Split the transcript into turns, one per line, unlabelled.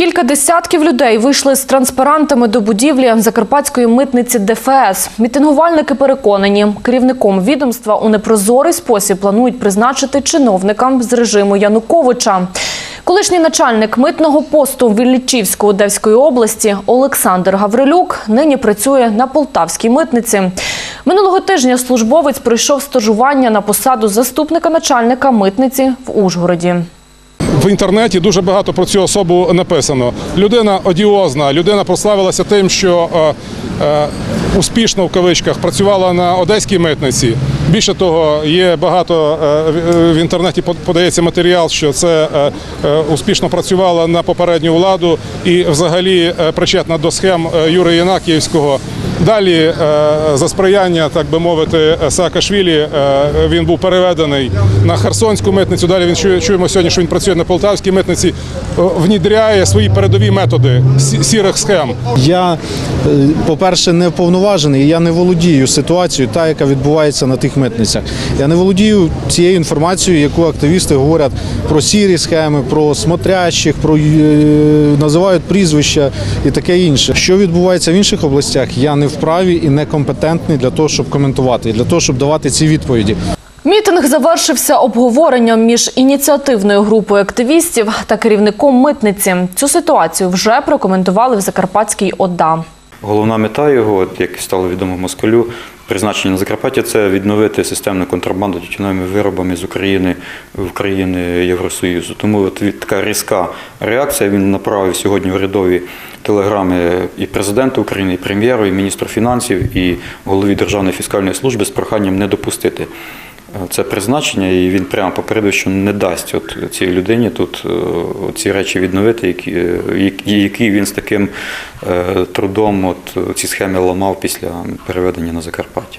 Кілька десятків людей вийшли з транспарантами до будівлі закарпатської митниці ДФС. Мітингувальники переконані, керівником відомства у непрозорий спосіб планують призначити чиновникам з режиму Януковича. Колишній начальник митного посту Віллічівської Одеської області Олександр Гаврилюк нині працює на полтавській митниці. Минулого тижня службовець пройшов стажування на посаду заступника начальника митниці в Ужгороді.
В інтернеті дуже багато про цю особу написано. Людина одіозна, людина прославилася тим, що е, е, успішно в кавичках працювала на одеській митниці. Більше того, є багато е, в- інтернеті под- подається матеріал, що це успішно працювала на попередню владу і взагалі причетна до схем Юрія Янакіївського. Далі е, за сприяння, так би мовити, Саакашвілі, е, він був переведений на Херсонську митницю. Далі він чує- чуємо сьогодні, що він працює на полтавській митниці, е, внідряє свої передові методи сі- сірих схем.
Я, по-перше, не вповноважений, я не володію ситуацією, та, яка відбувається на тих митницях. Я не володію цією інформацією, яку активісти говорять про сірі схеми, про смотрящих, про називають прізвища і таке інше. Що відбувається в інших областях, я не вправі і некомпетентний для того, щоб коментувати, і для того, щоб давати ці відповіді.
Мітинг завершився обговоренням між ініціативною групою активістів та керівником митниці. Цю ситуацію вже прокоментували в Закарпатській ОДА.
Головна мета його, от як стало відомо москалю, призначення на Закарпаття це відновити системну контрабанду тютюновими виробами з України в країни Євросоюзу. Тому от така різка реакція він направив сьогодні урядові телеграми і президенту України, і прем'єру, і міністру фінансів, і голові Державної фіскальної служби з проханням не допустити. Це призначення, і він прямо попередив, що не дасть от цій людині тут е, ці речі відновити, які, е, які він з таким е, трудом от ці схеми ламав після переведення на Закарпаття.